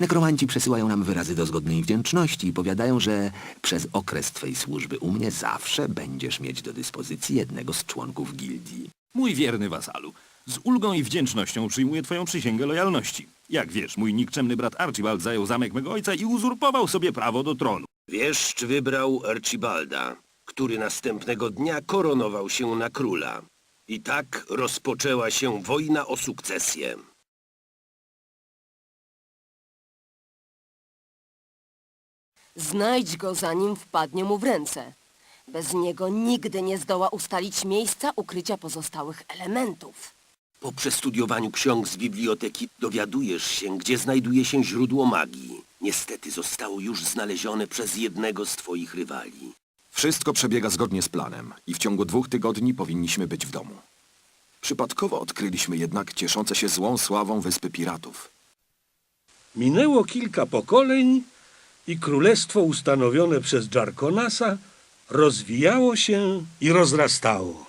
Nekromanci przesyłają nam wyrazy dozgodnej wdzięczności i powiadają, że przez okres twej służby u mnie zawsze będziesz mieć do dyspozycji jednego z członków gildii. Mój wierny wasalu, z ulgą i wdzięcznością przyjmuję twoją przysięgę lojalności. Jak wiesz, mój nikczemny brat Archibald zajął zamek mego ojca i uzurpował sobie prawo do tronu. Wieszcz wybrał Archibalda, który następnego dnia koronował się na króla. I tak rozpoczęła się wojna o sukcesję. Znajdź go, zanim wpadnie mu w ręce. Bez niego nigdy nie zdoła ustalić miejsca ukrycia pozostałych elementów. Po przestudiowaniu ksiąg z biblioteki dowiadujesz się, gdzie znajduje się źródło magii. Niestety zostało już znalezione przez jednego z twoich rywali. Wszystko przebiega zgodnie z planem i w ciągu dwóch tygodni powinniśmy być w domu. Przypadkowo odkryliśmy jednak cieszące się złą sławą wyspy piratów. Minęło kilka pokoleń i królestwo ustanowione przez Jarkonasa rozwijało się i rozrastało.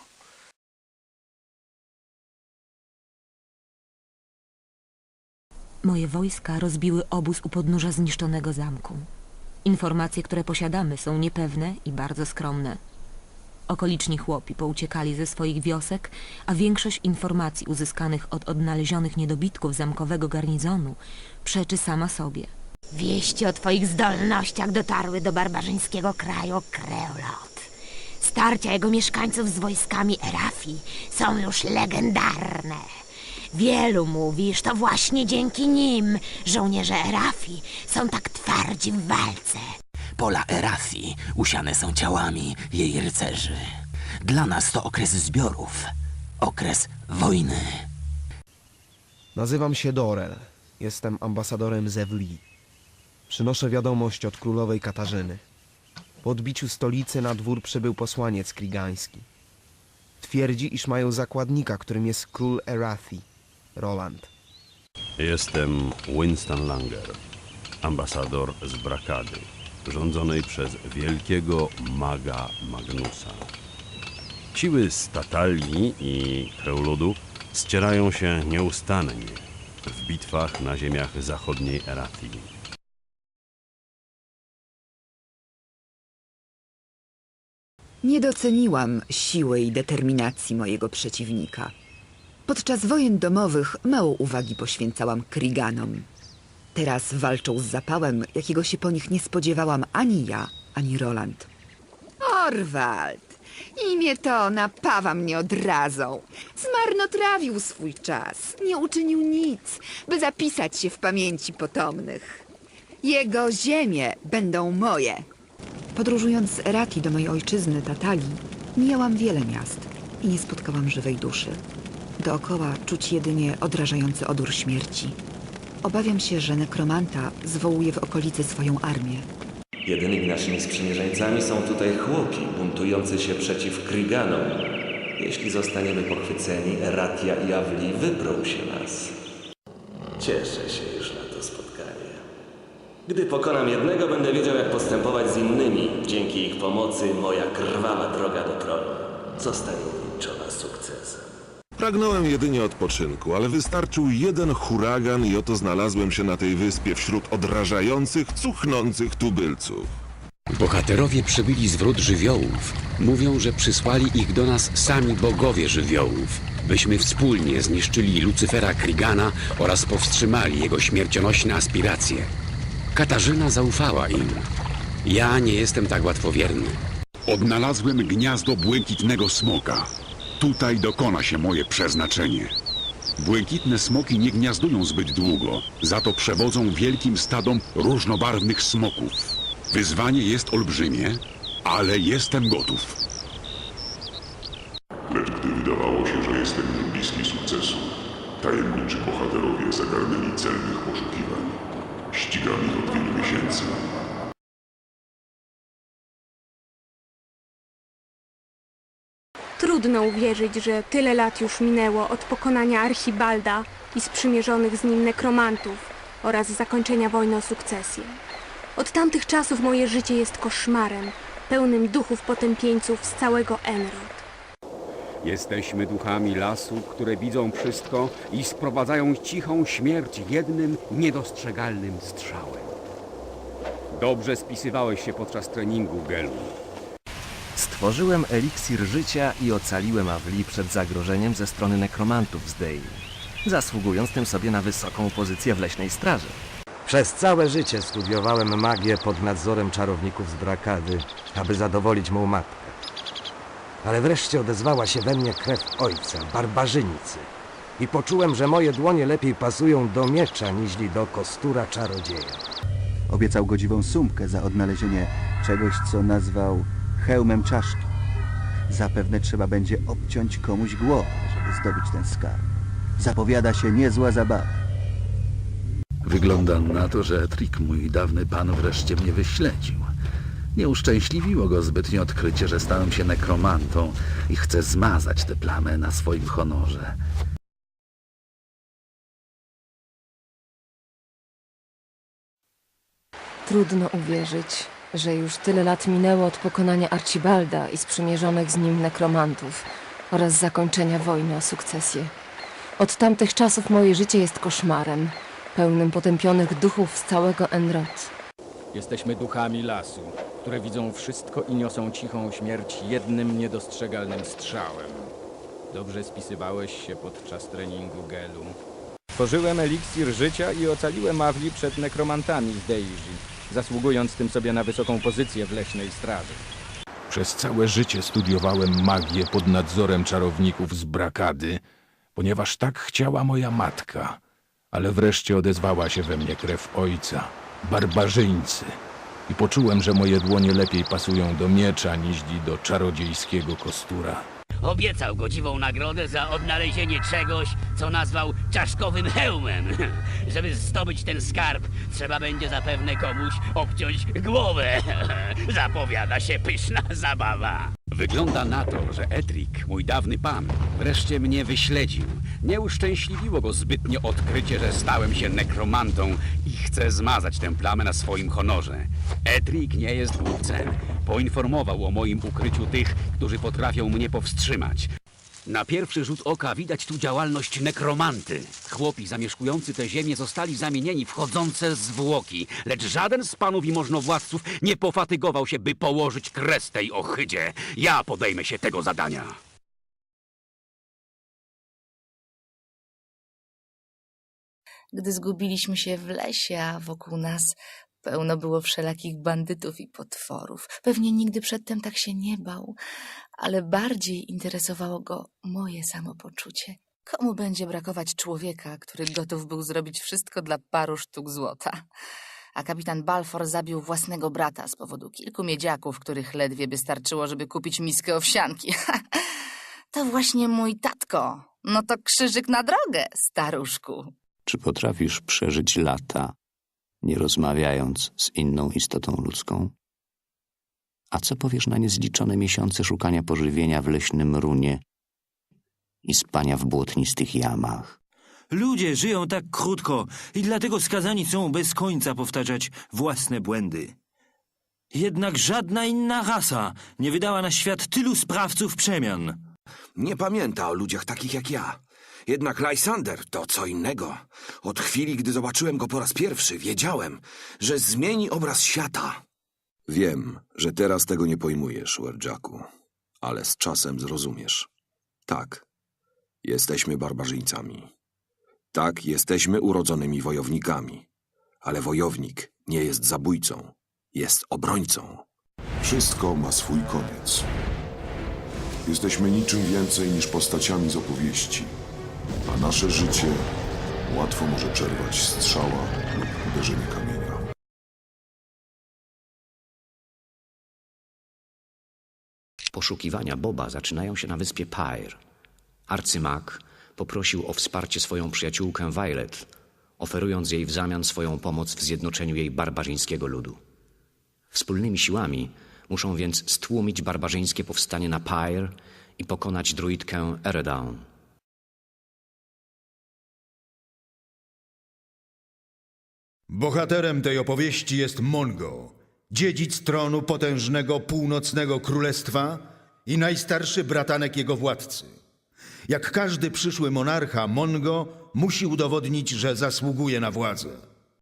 Moje wojska rozbiły obóz u podnóża zniszczonego zamku. Informacje, które posiadamy, są niepewne i bardzo skromne. Okoliczni chłopi pouciekali ze swoich wiosek, a większość informacji uzyskanych od odnalezionych niedobitków zamkowego garnizonu przeczy sama sobie. Wieści o twoich zdolnościach dotarły do barbarzyńskiego kraju Kreolot. Starcia jego mieszkańców z wojskami Erafi są już legendarne. Wielu mówi, że to właśnie dzięki nim żołnierze Erafi są tak twardzi w walce. Pola Erafi usiane są ciałami jej rycerzy. Dla nas to okres zbiorów, okres wojny. Nazywam się Dorel. Jestem ambasadorem Zewli. Przynoszę wiadomość od królowej Katarzyny. Po odbiciu stolicy na dwór przybył posłaniec krigański. Twierdzi, iż mają zakładnika, którym jest król Erathi, Roland. Jestem Winston Langer, ambasador z Brakady, rządzonej przez wielkiego maga Magnusa. Siły z Tatalii i Kreuludu ścierają się nieustannie w bitwach na ziemiach zachodniej Eratii. Nie doceniłam siły i determinacji mojego przeciwnika. Podczas wojen domowych mało uwagi poświęcałam Kriganom. Teraz walczą z zapałem, jakiego się po nich nie spodziewałam ani ja, ani Roland. Orwald! Imię to napawa mnie odrazą. Zmarnotrawił swój czas. Nie uczynił nic, by zapisać się w pamięci potomnych. Jego ziemie będą moje. Podróżując z Erati do mojej ojczyzny, Tatalii, mijałam wiele miast i nie spotkałam żywej duszy. Dookoła czuć jedynie odrażający odór śmierci. Obawiam się, że nekromanta zwołuje w okolicy swoją armię. Jedynymi naszymi sprzymierzeńcami są tutaj chłopi buntujący się przeciw Kryganom. Jeśli zostaniemy pochwyceni, Eratia i Avli wyprą się nas. Cieszę się już na to spotkanie. Gdy pokonam jednego, będę wiedział, jak postępować z innymi. Dzięki ich pomocy moja krwawa droga do tronu zostanie uwieńczona sukcesem. Pragnąłem jedynie odpoczynku, ale wystarczył jeden huragan i oto znalazłem się na tej wyspie wśród odrażających, cuchnących tubylców. Bohaterowie przybyli z wrót żywiołów. Mówią, że przysłali ich do nas sami bogowie żywiołów, byśmy wspólnie zniszczyli Lucyfera Krigana oraz powstrzymali jego śmiercionośne aspiracje. Katarzyna zaufała im. Ja nie jestem tak łatwowierny. Odnalazłem gniazdo błękitnego smoka. Tutaj dokona się moje przeznaczenie. Błękitne smoki nie gniazdują zbyt długo, za to przewodzą wielkim stadom różnobarwnych smoków. Wyzwanie jest olbrzymie, ale jestem gotów. Lecz gdy wydawało się, że jestem bliski sukcesu, tajemniczy bohaterowie zagarnęli celnych poszukiwań. Od wielu miesięcy. Trudno uwierzyć, że tyle lat już minęło od pokonania Archibalda i sprzymierzonych z nim nekromantów oraz zakończenia wojny o sukcesję. Od tamtych czasów moje życie jest koszmarem, pełnym duchów potępieńców z całego Enrod. Jesteśmy duchami lasu, które widzą wszystko i sprowadzają cichą śmierć jednym niedostrzegalnym strzałem. Dobrze spisywałeś się podczas treningu, Gelu. Stworzyłem eliksir życia i ocaliłem Avli przed zagrożeniem ze strony nekromantów z Dei, zasługując tym sobie na wysoką pozycję w leśnej straży. Przez całe życie studiowałem magię pod nadzorem czarowników z Brakady, aby zadowolić mą matkę. Ale wreszcie odezwała się we mnie krew ojca, barbarzyńcy. I poczułem, że moje dłonie lepiej pasują do miecza niźli do kostura czarodzieja. Obiecał godziwą sumkę za odnalezienie czegoś, co nazwał hełmem czaszki. Zapewne trzeba będzie obciąć komuś głowę, żeby zdobyć ten skarb. Zapowiada się niezła zabawa. Wygląda na to, że Trik, mój dawny pan, wreszcie mnie wyśledził. Nie uszczęśliwiło go zbytnio odkrycie, że stałem się nekromantą i chcę zmazać tę plamę na swoim honorze. Trudno uwierzyć, że już tyle lat minęło od pokonania Archibalda i sprzymierzonych z nim nekromantów oraz zakończenia wojny o sukcesję. Od tamtych czasów moje życie jest koszmarem, pełnym potępionych duchów z całego Enrod. Jesteśmy duchami lasu, które widzą wszystko i niosą cichą śmierć jednym niedostrzegalnym strzałem. Dobrze spisywałeś się podczas treningu Gelu. Tworzyłem eliksir życia i ocaliłem Avli przed nekromantami z Deiji, zasługując tym sobie na wysoką pozycję w leśnej straży. Przez całe życie studiowałem magię pod nadzorem czarowników z Brakady, ponieważ tak chciała moja matka. Ale wreszcie odezwała się we mnie krew ojca, barbarzyńcy. I poczułem, że moje dłonie lepiej pasują do miecza niż do czarodziejskiego kostura. Obiecał godziwą nagrodę za odnalezienie czegoś, co nazwał czaszkowym hełmem. Żeby zdobyć ten skarb, trzeba będzie zapewne komuś obciąć głowę. Zapowiada się pyszna zabawa. Wygląda na to, że Etrik, mój dawny pan, wreszcie mnie wyśledził. Nie uszczęśliwiło go zbytnio odkrycie, że stałem się nekromantą i chcę zmazać tę plamę na swoim honorze. Etrik nie jest głupcem. Poinformował o moim ukryciu tych, którzy potrafią mnie powstrzymać. Na pierwszy rzut oka widać tu działalność nekromanty. Chłopi zamieszkujący tę ziemię zostali zamienieni w chodzące zwłoki, lecz żaden z panów i możnowładców nie pofatygował się, by położyć kres tej ohydzie. Ja podejmę się tego zadania. Gdy zgubiliśmy się w lesie, a wokół nas pełno było wszelakich bandytów i potworów. Pewnie nigdy przedtem tak się nie bał, ale bardziej interesowało go moje samopoczucie. Komu będzie brakować człowieka, który gotów był zrobić wszystko dla paru sztuk złota? A kapitan Balfour zabił własnego brata z powodu kilku miedziaków, których ledwie by starczyło, żeby kupić miskę owsianki. to właśnie mój tatko. No to krzyżyk na drogę, staruszku. Czy potrafisz przeżyć lata, nie rozmawiając z inną istotą ludzką? A co powiesz na niezliczone miesiące szukania pożywienia w leśnym runie i spania w błotnistych jamach? Ludzie żyją tak krótko i dlatego skazani są bez końca powtarzać własne błędy. Jednak żadna inna rasa nie wydała na świat tylu sprawców przemian. Nie pamięta o ludziach takich jak ja. Jednak Lysander to co innego. Od chwili, gdy zobaczyłem go po raz pierwszy, wiedziałem, że zmieni obraz świata. Wiem, że teraz tego nie pojmujesz, Werjacku, ale z czasem zrozumiesz. Tak, jesteśmy barbarzyńcami. Tak, jesteśmy urodzonymi wojownikami. Ale wojownik nie jest zabójcą, jest obrońcą. Wszystko ma swój koniec. Jesteśmy niczym więcej niż postaciami z opowieści, a nasze życie łatwo może przerwać strzała lub uderzenie kamienia. Poszukiwania Boba zaczynają się na wyspie Pyre. Arcymak poprosił o wsparcie swoją przyjaciółkę Violet, oferując jej w zamian swoją pomoc w zjednoczeniu jej barbarzyńskiego ludu. Wspólnymi siłami muszą więc stłumić barbarzyńskie powstanie na Pyre i pokonać druidkę Eredawn. Bohaterem tej opowieści jest Mongo, dziedzic tronu potężnego północnego królestwa i najstarszy bratanek jego władcy. Jak każdy przyszły monarcha, Mongo musi udowodnić, że zasługuje na władzę.